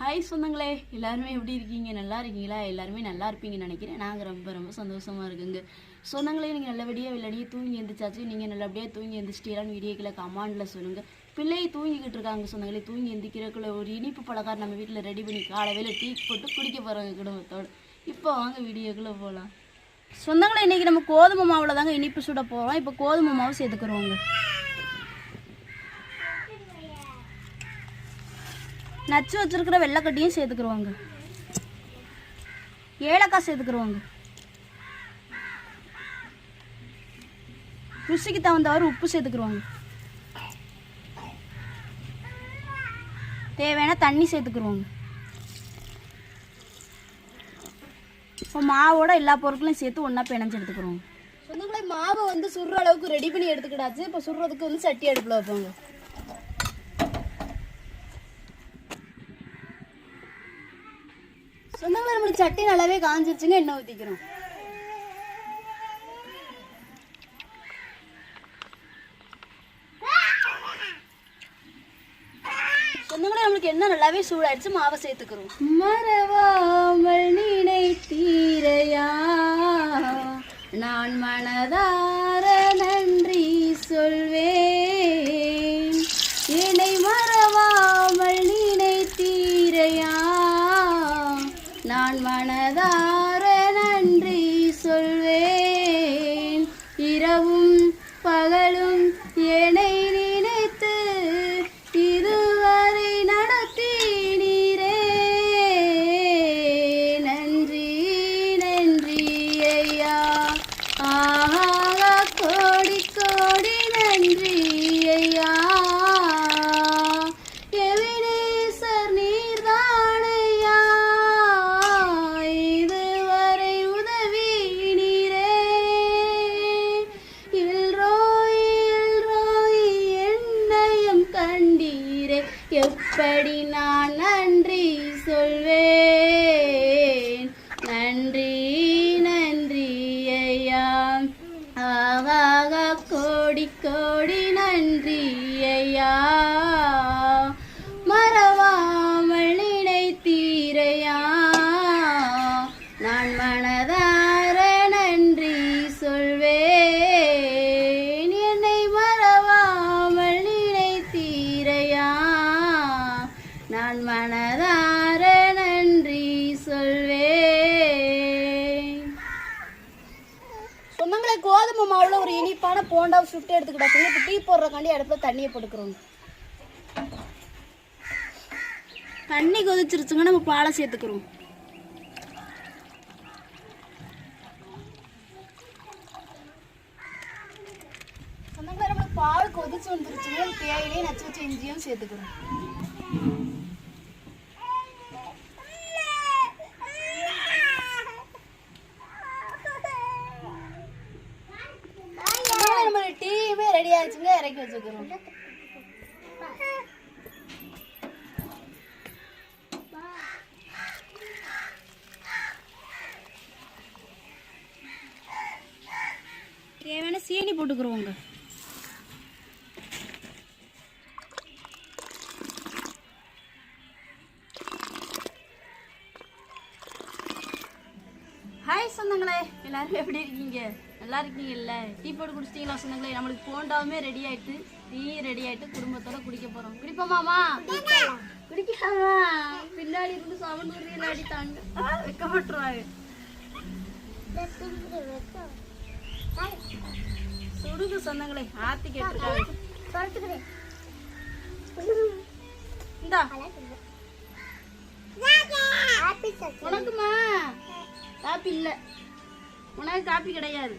Hi சொந்தங்களே. எல்லாருமே எப்படி இருக்கீங்க? நல்லா இருக்கீங்களா? எல்லாருமே நல்லா இருப்பீங்கன்னு நினைக்கிறேன். நாங்கள் ரொம்ப ரொம்ப சந்தோஷமாக இருக்குங்க. சொந்தங்களே நீங்கள் நல்லபடியாக விளையாடியே தூங்கி எழுந்திரிச்சாச்சு நீங்கள் நல்லபடியாக தூங்கி எழுந்திரிச்சிட்டீங்களான்னு வீடியோக்கில் கமாண்டில் சொல்லுங்கள் பிள்ளையை தூங்கிக்கிட்டு இருக்காங்க சொந்தங்களே. தூங்கி எந்திரிக்கிறக்குள்ள ஒரு இனிப்பு பலகாரம் நம்ம வீட்டில் ரெடி பண்ணி காலையில் டீ போட்டு குடிக்க போகிறாங்க குடும்பத்தோடு. இப்போ வாங்க வீடியோக்குள்ளே போகலாம் சொந்தங்களே இன்றைக்கி நம்ம கோதுமை மாவில் தாங்க இனிப்பு சுட போகிறோம் இப்போ கோதுமை மாவு சேர்த்துக்கிறோங்க. நச்சு வச்சுருக்கிற வெள்ளைக்கட்டியும் சேர்த்துக்குருவாங்க. ஏலக்காய் சேர்த்துக்குருவாங்க. ருசிக்கு தகுந்தவாறு உப்பு சேர்த்துக்குருவாங்க. தேவையான தண்ணி சேர்த்துக்குருவாங்க. இப்போ மாவோட எல்லா பொருட்களையும் சேர்த்து ஒன்றா பிணைஞ்சு எடுத்துக்கிறோம் சொந்தங்களே மாவை வந்து சுடுற அளவுக்கு ரெடி பண்ணி எடுத்துக்கிட்டாச்சு இப்போ சுடுறதுக்கு வந்து சட்டி அடுப்பில் வைப்பாங்க சொந்தங்களே நம்மளுக்கு சட்டி நல்லாவே காஞ்சிருச்சுங்க எண்ணெய் ஊற்றிக்கிறோம் சொந்தங்களே நம்மளுக்கு என்ன நல்லாவே சூடாயிடுச்சு மாவை சேர்த்துக்கிறோம். மறவாமல் நினைத்தீரையா? நான் மனதார நன்றி சொல்வேன். எப்படி கோதுமை மாவுல ஒரு இனிப்பான போண்டாவை சுட்டு எடுத்துக்கிட்டாச்சுங்க இப்போ டீ போடுறக்காண்டி இடத்துல தண்ணியை போட்டுக்கிறோம். தண்ணி கொதிச்சிருச்சுங்க நம்ம பாலை சேர்த்துக்கிறோம். பால் கொதிச்சு வந்துருச்சுங்க தேயிலையும் நச்சு வச்ச இஞ்சியும் சேர்த்துக்கிறோம். தேவையான சீனி போட்டுக்கிறோங்க ஹாய் சொந்தங்களே எல்லாரும் எப்படி இருக்கீங்க நல்லா இருக்கீங்கல்ல? டீ போட்டு குடிச்சிட்டீங்களா சொந்தங்களே நம்மளுக்கு போண்டாவுமே ரெடி ஆயிட்டு டீ ரெடி ஆயிட்டு குடும்பத்தோட குடிக்க போறோம். குடிப்போமாமா குடிக்கலாமா? பின்னாடி இருந்து சவுண்ட் உரிய அடித்தாங்க வைக்கப்பட்டுருவாங்க. சுடுகு சொந்தங்களே ஆத்தி கேட்டுருக்காங்க இந்தா. உனக்குமா? காப்பி இல்லை. உனக்கு காப்பி கிடையாது.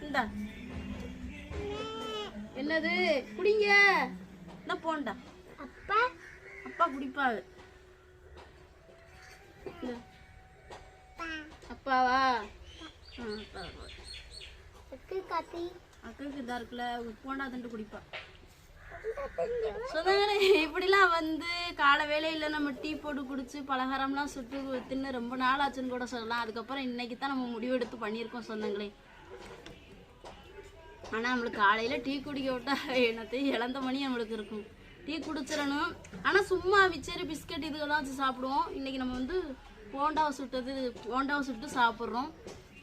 இந்தா. என்னது? குடிங்க. என்ன போண்டா. அப்பா. அப்பா குடிப்பாரு. அப்பாவா? ஆ, அப்பா. அக்காவுக்கு இதா இருக்குல்ல போண்டா தண்டு குடிப்பா. சொந்தங்களே இப்படிலாம் வந்து காலை வேலையில் நம்ம டீ போட்டு குடிச்சு பலகாரம்லாம் சுட்டு தின்னு ரொம்ப நாள் ஆச்சுன்னு கூட சொல்லலாம். அதுக்கப்புறம் இன்னைக்கு தான் நம்ம முடிவெடுத்து பண்ணியிருக்கோம் சொந்தங்களே. ஆனால் நம்மளுக்கு காலையில் டீ குடிக்க விட்டா என்னத்தையும் இழந்த மணி நம்மளுக்கு இருக்கும். டீ குடிச்சிடணும். ஆனால் சும்மா மிச்சரு பிஸ்கட் இதுக்கெல்லாம் வச்சு சாப்பிடுவோம். இன்றைக்கி நம்ம வந்து போண்டாவை சுட்டது போண்டாவை சுட்டு சாப்பிட்றோம்.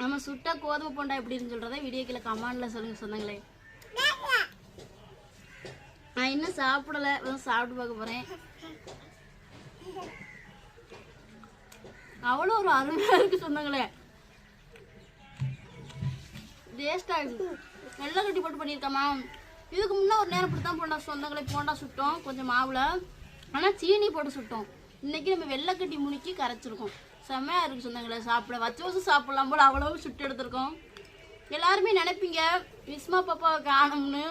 நம்ம சுட்ட கோதுமை போண்டா எப்படின்னு சொல்கிறத வீடியோ கீழே கமெண்டில் சொல்லுங்கள் சொந்தங்களே. நான் இன்னும் சாப்பிடல. சாப்பிட்டு பார்க்க போகிறேன் அவ்வளோ ஒரு அருமையாக இருக்குது சொந்தங்களே. வேஸ்ட் ஆகுது வெள்ளை கட்டி போட்டு பண்ணியிருக்கமா இதுக்கு முன்னே ஒரு நேரம் இப்படி தான் போண்டா சொந்தங்களை போண்டா சுட்டோம் கொஞ்சம் மாவில். ஆனால் சீனி போட்டு சுட்டோம். இன்னைக்கு நம்ம வெள்ளை கட்டி கரைச்சிருக்கோம். செம்மையாக இருக்குது சொந்தங்களை சாப்பிட. வச்சு வச்சு சாப்பிடலாம் போல் அவ்வளோ சுட்டு எடுத்திருக்கோம். எல்லாருமே நினைப்பீங்க விஸ்மா பாப்பாவை காணும்னு.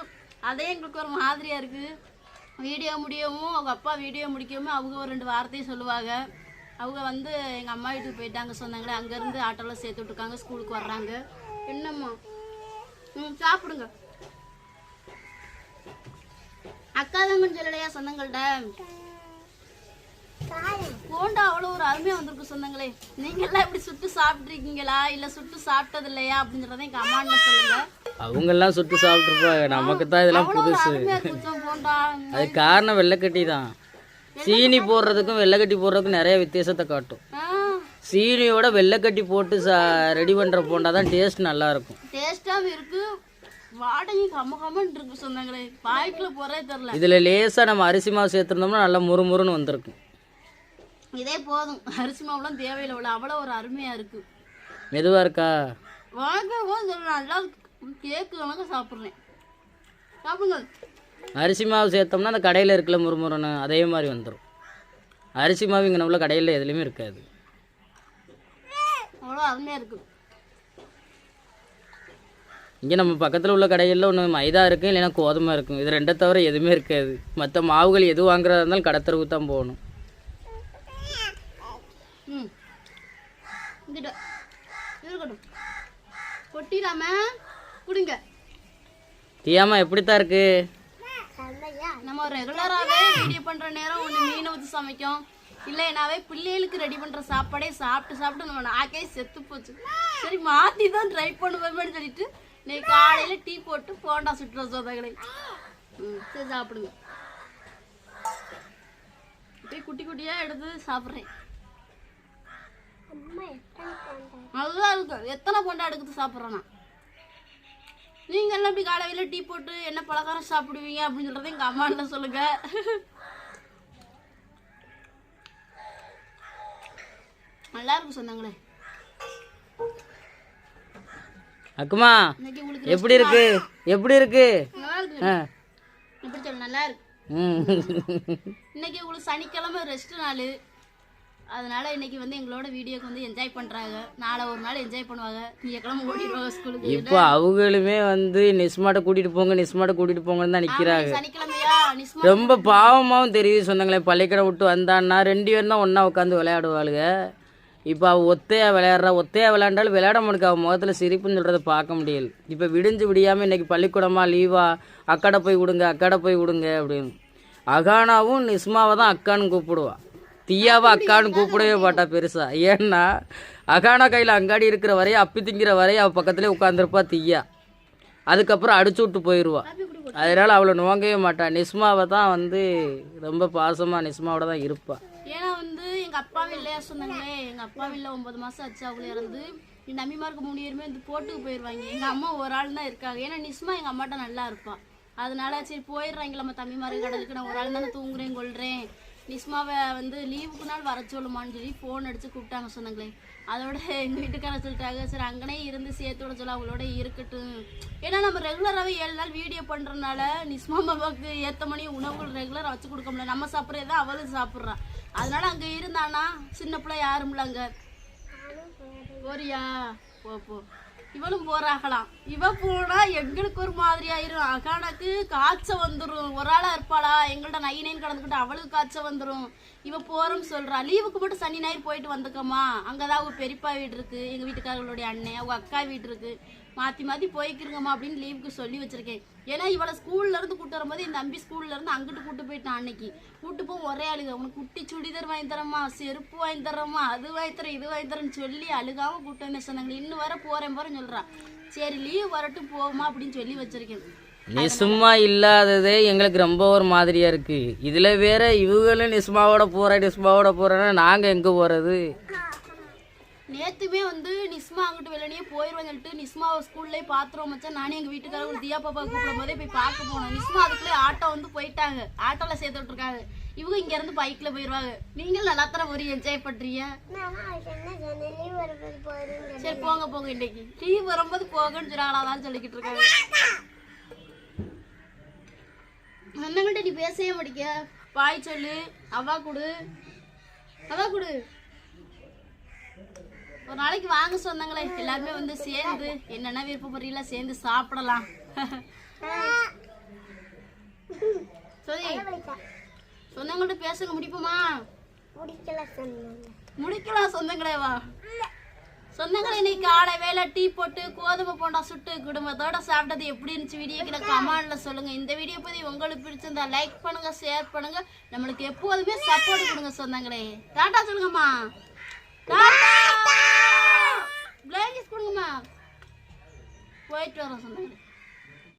அதே எங்களுக்கு ஒரு மாதிரியாக இருக்குது வீடியோ முடியவும் அவங்க அப்பா வீடியோ முடிக்கவும் அவங்க ஒரு ரெண்டு வார்த்தையும் சொல்லுவாங்க. அவங்க வந்து எங்கள் அம்மா வீட்டுக்கு போயிட்டாங்க சொன்னாங்களே அங்கேருந்து ஆட்டோவில் சேர்த்து விட்ருக்காங்க ஸ்கூலுக்கு வர்றாங்க. என்னம்மா? ம் சாப்பிடுங்க. அக்கா தங்கன்னு சொல்லலையா சொந்தங்கள்ட்ட போண்டா அவ்வளோ ஒரு அருமையாக வந்திருக்கு சொந்தங்களே நீங்கள்லாம் இப்படி சுட்டு சாப்பிட்ருக்கீங்களா இல்லை சுட்டு சாப்பிட்டது இல்லையா அப்படின்றத எங்கள் அம்மாண்ட சொல்லுங்கள் அவங்கெல்லாம் சுட்டு சாப்பிட்ருப்பாங்க நமக்கு தான் இதெல்லாம் புதுசு. அருமையாக அது காரணம் வெள்ளைக்கட்டி தான். சீனி போடுறதுக்கும் வெள்ளைக்கட்டி போடுறதுக்கும் நிறைய வித்தியாசத்தை காட்டும். சீனியோட வெள்ளைக்கட்டி போட்டு சா ரெடி பண்ணுற போண்டா தான் டேஸ்ட் நல்லா இருக்கும். டேஸ்டாகவும் இருக்கு. வாடகை கம்ம கம்மன்னு இருக்கு சொன்னாங்களே. வாய்க்குள்ள போறே தெரில இதில் லேசாக நம்ம அரிசி மாவு சேர்த்துருந்தோம்னா நல்லா முறுமுறுன்னு வந்திருக்கும். இதே போதும். அரிசி மாவுலாம் தேவையில்லை. அவ்வளோ ஒரு அருமையா இருக்கு. மெதுவாக இருக்கா? வாங்க நல்லா கேக்கு கணக்க சாப்பிட்றேன். சாப்பிடுங்க. அரிசி மாவு சேர்த்தோம்னா அந்த கடையில் இருக்கல முறுமுறுன்னு அதே மாதிரி வந்துடும் அரிசி மாவு இங்கே உள்ள கடையில் எதுலேயுமே இருக்காது. அவ்வளோ அருமையா இருக்கு. இங்கே நம்ம பக்கத்தில் உள்ள கடைகளில் ஒன்று மைதா இருக்கும் இல்லைன்னா கோதுமை இருக்கும் இது ரெண்டை தவிர எதுவுமே இருக்காது. மற்ற மாவுகள் எது வாங்குறதா இருந்தாலும் கடத்தரவுக்கு தான் போகணும். இருக்கட்டும் கொட்டிடாம. குடிங்க. தீயாமா எப்படித்தான் இருக்கு? நம்ம ரெகுலராகவே வீடியோ பண்ணுற நேரம் ஒன்று மீனை ஊற்றி சமைக்கும். இல்லைனாவே பிள்ளைகளுக்கு ரெடி பண்ணுற சாப்பாடே சாப்பிட்டு சாப்பிட்டு நம்ம நாக்கே செத்து போச்சு. சரி மாற்றி தான் ட்ரை பண்ணுவேன்னு சொல்லிட்டு இன்னைக்கு காலையில் டீ போட்டு போண்டா சுட்டுற சோதகளை ம் சரி சாப்பிடுங்க. அப்படியே குட்டி குட்டியாக எடுத்து சாப்பிட்றேன். நல்லா இருக்கு. எத்தனை போண்டா எடுத்து சாப்பிட்றேன் நீங்க எல்லாம் இப்படி காலையில டீ போட்டு என்ன பலகாரம் சாப்பிடுவீங்க அப்படின்னு சொல்றதை எங்க அம்மாட்ட சொல்லுங்க. நல்லா இருக்கும் சொன்னாங்களே. அக்குமா எப்படி இருக்கு? எப்படி இருக்கு? எப்படி சொல்ல நல்லா இருக்கு. இன்னைக்கு உங்களுக்கு சனிக்கிழமை ரெஸ்ட் நாள். அதனால இன்னைக்கு வந்து எங்களோட வீடியோக்கு வந்து என்ஜாய் பண்றாங்க. நாளை ஒரு நாள் என்ஜாய் பண்ணுவாங்க. திங்கக்கிழமை ஓடிடுவாங்க ஸ்கூலுக்கு இப்போ அவங்களுமே வந்து நிஸ்மாட்ட கூட்டிட்டு போங்க நிஸ்மாட்ட கூட்டிட்டு போங்கன்னு தான் நிக்கிறாங்க. சனிக்கிழமையா? நிஸ்மா ரொம்ப பாவமாவும் தெரியுது சொந்தங்களே பள்ளிக்கடை விட்டு வந்தான்னா ரெண்டு பேரும் தான் ஒன்றா உட்காந்து விளையாடுவாளுங்க இப்போ அவள் ஒத்தையா விளையாடுறா. ஒத்தையா விளையாண்டாலும் விளையாட முடியாது அவள் முகத்தில் சிரிப்புன்னு சொல்கிறத பார்க்க முடியல. இப்போ விடிஞ்சு விடியாமல் இன்னைக்கு பள்ளிக்கூடமா லீவா அக்காடை போய் விடுங்க அக்காடை போய் விடுங்க அப்படின்னு. அகானாவும் நிஸ்மாவை தான் அக்கான்னு கூப்பிடுவா. தீயாவை அக்கான்னு கூப்பிடவே மாட்டா பெருசா. ஏன்னா அகானா கையில் அங்காடி இருக்கிற வரையும் அப்பி திங்கிற வரையும் அவள் பக்கத்துலேயே உட்காந்துருப்பா தீயா. அதுக்கப்புறம் அடிச்சு விட்டு போயிடுவா அதனால அவளை நோங்கவே மாட்டா. நிஸ்மாவை தான் வந்து ரொம்ப பாசமாக நிஸ்மாவோட தான் இருப்பா. ஏன்னா வந்து எங்க அப்பாவும் இல்லையா சொன்னாங்களே. எங்க அப்பாவும் இல்லை ஒன்பது மாசம் ஆச்சு அவங்கள இறந்து. இந்த அம்மிமாருக்கு மூணு பேருமே வந்து போட்டுக்கு போயிடுவாங்க எங்க அம்மா ஒரு ஆள் தான் இருக்காங்க. ஏன்னா நிஸ்மா எங்க அம்மாட்ட நல்லா இருப்பான் அதனால சரி போயிடுறாங்க. நம்ம தம்பிமாருக்கு கடலுக்கு நான் ஒரு ஆள் தானே தூங்குறேன் கொள்றேன் நிஸ்மாவை வந்து லீவுக்கு நாள் வர சொல்லுமான்னு சொல்லி ஃபோன் அடித்து கூப்பிட்டாங்க சொன்னாங்களே. அதோட எங்கள் வீட்டுக்கார சொல்லிட்டாங்க சரி அங்கனே இருந்து சேர்த்து விட சொல்ல அவங்களோட இருக்கட்டும். ஏன்னா நம்ம ரெகுலராகவே ஏழு நாள் வீடியோ பண்ணுறதுனால நிஸ்மா மாமாவுக்கு ஏற்ற மணி உணவுகள் ரெகுலராக வச்சு கொடுக்க முடியல. நம்ம சாப்பிட்றதே அவளும் சாப்பிட்றா. அதனால அங்கே இருந்தானா? சின்ன பிள்ளை யாரும் இல்லை அங்கே. போறியா? போ போ. இவளும் போறாகலாம். இவ போனா எங்களுக்கு ஒரு மாதிரி ஆயிரும் அகானக்கு காய்ச்ச வந்துடும் ஒரு ஆளா இருப்பாளா? எங்கள்ட்ட நை நைன் கலந்துக்கிட்டு அவளுக்கு காய்ச்ச வந்துடும் இவ போறோம்னு சொல்றா. லீவுக்கு மட்டும் சனி ஞாயிறு போயிட்டு வந்துக்கம்மா. அங்கதான் அவங்க பெரியப்பா வீடு இருக்கு. எங்க வீட்டுக்காரர்களுடைய அண்ணன் அவங்க அக்கா வீடு இருக்கு. மாற்றி மாற்றி போய்க்கிருங்கம்மா அப்படின்னு லீவுக்கு சொல்லி வச்சுருக்கேன். ஏன்னா இவளை ஸ்கூல்ல இருந்து கூட்டு வரும்போது இந்த தம்பி ஸ்கூல்ல இருந்து அங்கிட்டு கூட்டு போயிட்டான் அன்னைக்கு. கூட்டு போய் ஒரே அழுக. உனக்கு குட்டி சுடிதார் வாங்கி தரமா செருப்பு வாங்கி தரமா அது வாங்கி தரேன் இது வாங்கி தரேன்னு சொல்லி அழுகாமல் கூட்டு வந்து சொன்னாங்க இன்னும் வர போகிறேன் போகிறேன்னு சொல்கிறான் சரி லீவ் வரட்டும் போகுமா அப்படின்னு சொல்லி வச்சுருக்கேன். நீ சும்மா இல்லாததே எங்களுக்கு ரொம்ப ஒரு மாதிரியாக இருக்குது இதில் வேற இவங்களும் நிஸ்மாவோட போற நிஸ்மாவோட போகிறேன்னா நாங்கள் எங்கே போகிறது நேத்துமே வந்து நிஸ்மா அங்கிட்டு வெளியே போயிடுவேன் சொல்லிட்டு நிஸ்மாவை ஸ்கூல்லே பாத்துருவோம் மச்சான். நானே எங்க வீட்டுக்காரங்க தியா பாப்பா கூப்பிடும் போதே போய் பார்க்க போனோம். நிஸ்மா அதுக்குள்ளே ஆட்டோ வந்து போயிட்டாங்க. ஆட்டோல சேர்த்து விட்டுருக்காங்க இவங்க இங்க இருந்து பைக்ல போயிருவாங்க. நீங்களும் நல்லா தர ஒரு என்ஜாய் பண்றீங்க? சரி போங்க போங்க இன்னைக்கு. லீவ் வரும்போது போகன்னு சொல்லாதான் சொல்லிக்கிட்டு இருக்காங்க. அண்ணங்கிட்ட நீ பேசவே மாட்டிக்க பாய் சொல்லு அவா கொடு. அவா கொடு. ஒரு நாளைக்கு வாங்க சொன்னாங்களே எல்லாருமே வந்து சேர்ந்து என்னென்ன விருப்பப்படுறீங்களா சேர்ந்து சாப்பிடலாம். சொல்லி சொந்தங்கள்ட்ட பேசுங்க முடிப்போமா? முடிக்கலாம் சொந்தங்களே வா. சொந்தங்களே இன்னைக்கு காலை வேலை டீ போட்டு கோதுமை போண்டா சுட்டு குடும்பத்தோட சாப்பிட்டது எப்படி இருந்துச்சு வீடியோ வீடியோக்கில் கமெண்ட்ல சொல்லுங்க. இந்த வீடியோ பத்தி உங்களுக்கு பிடிச்சிருந்தா லைக் பண்ணுங்க ஷேர் பண்ணுங்க. நம்மளுக்கு எப்போதுமே சப்போர்ட் கொடுங்க சொந்தங்களே டாட்டா சொல்லுங்கம்மா. டாட்டா பிளேங்கிஸ் கொடுங்கம்மா போயிட்டு வரோம் சொன்னாங்க